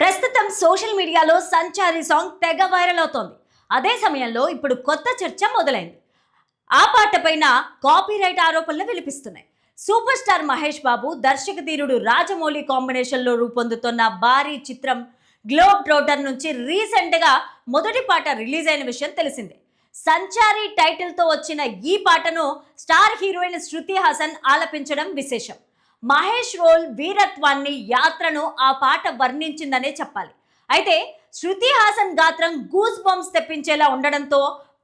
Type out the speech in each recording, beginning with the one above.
ప్రస్తుతం సోషల్ మీడియాలో సంచారి సాంగ్ తెగ వైరల్ అవుతోంది. అదే సమయంలో ఇప్పుడు కొత్త చర్చ మొదలైంది. ఆ పాట పైన కాపీరైట్ ఆరోపణలు వినిపిస్తున్నాయి. సూపర్ స్టార్ మహేష్ బాబు దర్శక ధీరుడు రాజమౌళి కాంబినేషన్లో రూపొందుతున్న భారీ చిత్రం గ్లోబ్ ట్రోటర్ నుంచి రీసెంట్గా మొదటి పాట రిలీజ్ అయిన విషయం తెలిసిందే. సంచారి టైటిల్తో వచ్చిన ఈ పాటను స్టార్ హీరోయిన్ శృతి హాసన్ ఆలపించడం విశేషం. మహేష్ రోల్ వీరత్వాన్ని యాత్రను ఆ పాట వర్ణించిందనే చెప్పాలి. అయితే శృతి హాసన్ గాత్రం గూస్ బంప్స్ తెప్పించేలా ఉండడంతో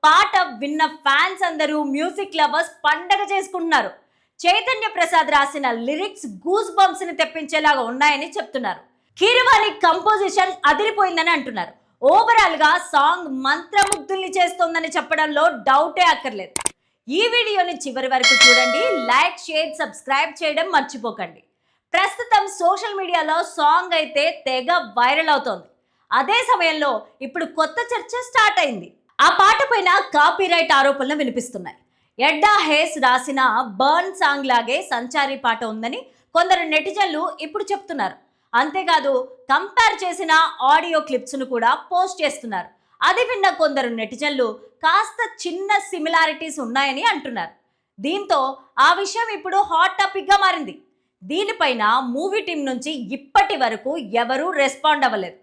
పాట విన్న ఫ్యాన్స్ అందరూ మ్యూజిక్ లవర్స్ పండగ చేసుకుంటున్నారు. చైతన్య ప్రసాద్ రాసిన లిరిక్స్ గూస్ బంప్స్ని తెప్పించేలాగా ఉన్నాయని చెప్తున్నారు. కీరవాణి కంపోజిషన్ అదిరిపోయిందని అంటున్నారు. ఓవరాల్గా సాంగ్ మంత్రముగ్ధుల్ని చేస్తోందని చెప్పడంలో డౌటే అక్కర్లేదు. ఈ వీడియోని చివరి వరకు చూడండి. లైక్ షేర్ సబ్స్క్రైబ్ చేయడం మర్చిపోకండి. ప్రస్తుతం సోషల్ మీడియాలో సాంగ్ అయితే తెగ వైరల్ అవుతోంది. అదే సమయంలో ఇప్పుడు కొత్త చర్చ స్టార్ట్ అయింది. ఆ పాట పైన కాపీరైట్ ఆరోపణలు వినిపిస్తున్నాయి. ఎడ్డా హేస్ రాసిన బర్న్ సాంగ్ లాగే సంచారి పాట ఉందని కొందరు నెటిజన్లు ఇప్పుడు చెప్తున్నారు. అంతేకాదు కంపేర్ చేసిన ఆడియో క్లిప్స్ను కూడా పోస్ట్ చేస్తున్నారు. అది విన్న కొందరు నెటిజన్లు కాస్త చిన్న సిమిలారిటీస్ ఉన్నాయని అంటున్నారు. దీంతో ఆ విషయం ఇప్పుడు హాట్ టాపిక్గా మారింది. దీనిపైన మూవీ టీం నుంచి ఇప్పటి వరకు ఎవరూ రెస్పాండ్ అవ్వలేదు.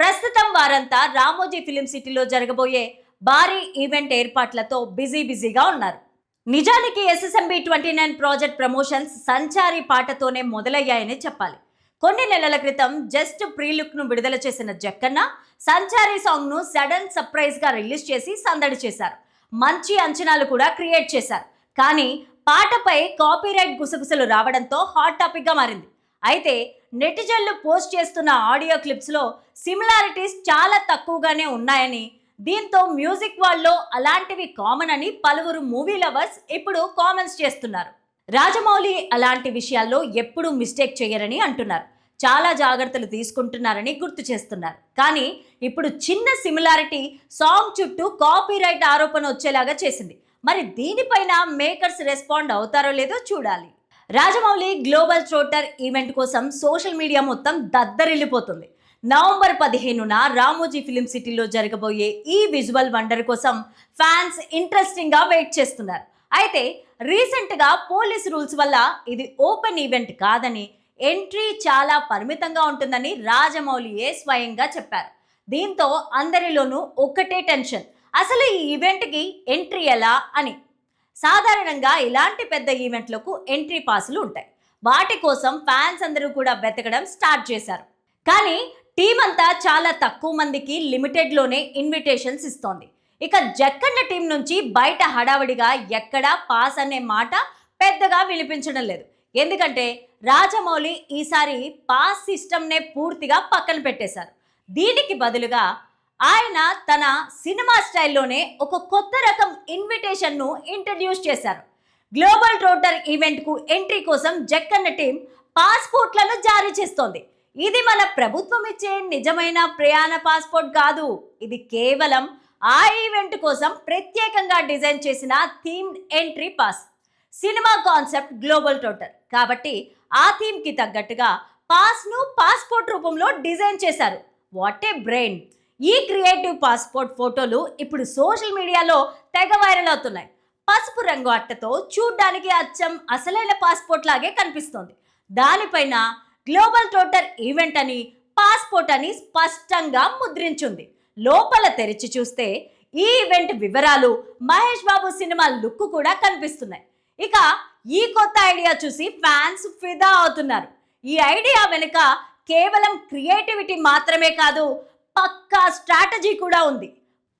ప్రస్తుతం వారంతా రామోజీ ఫిలిం సిటీలో జరగబోయే భారీ ఈవెంట్ ఏర్పాట్లతో బిజీ బిజీగా ఉన్నారు. నిజానికి SSMB twenty nine project promotions Sanchari పాటతోనే మొదలయ్యాయని చెప్పాలి. కొన్ని నెలల క్రితం జస్ట్ ప్రీ లుక్ను విడుదల చేసిన జక్కన్న సంచారి సాంగ్ను సడన్ సర్ప్రైజ్గా రిలీజ్ చేసి సందడి చేశారు. మంచి అంచనాలు కూడా క్రియేట్ చేశారు. కానీ పాటపై కాపీరైట్ గుసగుసలు రావడంతో హాట్ టాపిక్గా మారింది. అయితే నెటిజన్లు పోస్ట్ చేస్తున్న ఆడియో క్లిప్స్లో సిమిలారిటీస్ చాలా తక్కువగానే ఉన్నాయని దీంతో మ్యూజిక్ వాళ్ళలో అలాంటివి కామన్ అని పలువురు మూవీ లవర్స్ ఇప్పుడు కామెంట్స్ చేస్తున్నారు. రాజమౌళి అలాంటి విషయాల్లో ఎప్పుడూ మిస్టేక్ చేయరని అంటున్నారు. చాలా జాగ్రత్తలు తీసుకుంటున్నారని గుర్తు చేస్తున్నారు. కానీ ఇప్పుడు చిన్న సిమిలారిటీ సాంగ్ చుట్టూ కాపీరైట్ ఆరోపణ వచ్చేలాగా చేసింది. మరి దీనిపైన మేకర్స్ రెస్పాండ్ అవుతారో లేదో చూడాలి. రాజమౌళి గ్లోబల్ ట్రోటర్ ఈవెంట్ కోసం సోషల్ మీడియా మొత్తం దద్దరిల్లిపోతుంది. నవంబర్ పదిహేనున రామోజీ ఫిలిం సిటీలో జరగబోయే ఈ విజువల్ వండర్ కోసం ఫ్యాన్స్ ఇంట్రెస్టింగ్గా వెయిట్ చేస్తున్నారు. అయితే రీసెంట్గా పోలీస్ రూల్స్ వల్ల ఇది ఓపెన్ ఈవెంట్ కాదని ఎంట్రీ చాలా పరిమితంగా ఉంటుందని రాజమౌళియే స్వయంగా చెప్పారు. దీంతో అందరిలోనూ ఒక్కటే టెన్షన్ అసలు ఈ ఈవెంట్కి ఎంట్రీ ఎలా అని. సాధారణంగా ఇలాంటి పెద్ద ఈవెంట్లకు ఎంట్రీ పాసులు ఉంటాయి. వాటి కోసం ఫ్యాన్స్ అందరూ కూడా వెతకడం స్టార్ట్ చేశారు. కానీ టీం అంతా చాలా తక్కువ మందికి లిమిటెడ్లోనే ఇన్విటేషన్స్ ఇస్తోంది. ఇక జక్కన్న టీం నుంచి బయట హడావిడిగా ఎక్కడా పాస్ అనే మాట పెద్దగా వినిపించడం లేదు. ఎందుకంటే రాజమౌళి ఈసారి పాస్ సిస్టమ్నే పూర్తిగా పక్కన పెట్టేశారు. దీనికి బదులుగా ఆయన తన సినిమా స్టైల్లోనే ఒక కొత్త రకం ఇన్విటేషన్ను ఇంట్రడ్యూస్ చేశారు. గ్లోబల్ రోటర్ ఈవెంట్కు ఎంట్రీ కోసం జక్కన్న టీం పాస్పోర్ట్లను జారీ చేస్తోంది. ఇది మన ప్రభుత్వం ఇచ్చే నిజమైన ప్రయాణ పాస్పోర్ట్ కాదు. ఇది కేవలం ఆ ఈవెంట్ కోసం ప్రత్యేకంగా డిజైన్ చేసిన theme entry pass cinema concept global trotter కాబట్టి ఆ థీమ్కి తగ్గట్టుగా పాస్ను పాస్పోర్ట్ రూపంలో డిజైన్ చేశారు. వాట్ ఏ బ్రెయిన్ ఈ క్రియేటివ్ పాస్పోర్ట్ ఫోటోలు ఇప్పుడు సోషల్ మీడియాలో తెగ వైరల్ అవుతున్నాయి. పసుపు రంగు అట్టతో చూడ్డానికి అచ్చం అసలైన పాస్పోర్ట్ లాగే కనిపిస్తోంది. దానిపైన గ్లోబల్ టోటర్ ఈవెంట్ అని పాస్పోర్ట్ అని స్పష్టంగా ముద్రించుంది. లోపల తెరిచి చూస్తే ఈ ఈవెంట్ వివరాలు మహేష్ బాబు సినిమా లుక్ కూడా కనిపిస్తున్నాయి. ఇక ఈ కొత్త ఐడియా చూసి ఫ్యాన్స్ ఫిదా అవుతున్నారు. ఈ ఐడియా వెనుక కేవలం క్రియేటివిటీ మాత్రమే కాదు పక్కా స్ట్రాటజీ కూడా ఉంది.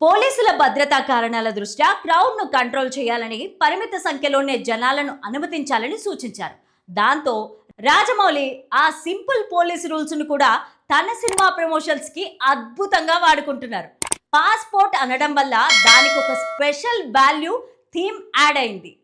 పోలీసుల భద్రతా కారణాల దృష్ట్యా క్రౌడ్ను కంట్రోల్ చేయాలని పరిమిత సంఖ్యలోనే జనాలను అనుమతించాలని సూచించారు. దాంతో రాజమౌళి ఆ సింపుల్ పోలీస్ రూల్స్ను కూడా తన సినిమా ప్రమోషన్స్కి అద్భుతంగా వాడుకుంటున్నారు. పాస్పోర్ట్ అనడం వల్ల దానికి ఒక స్పెషల్ వాల్యూ థీమ్ యాడ్ అయింది.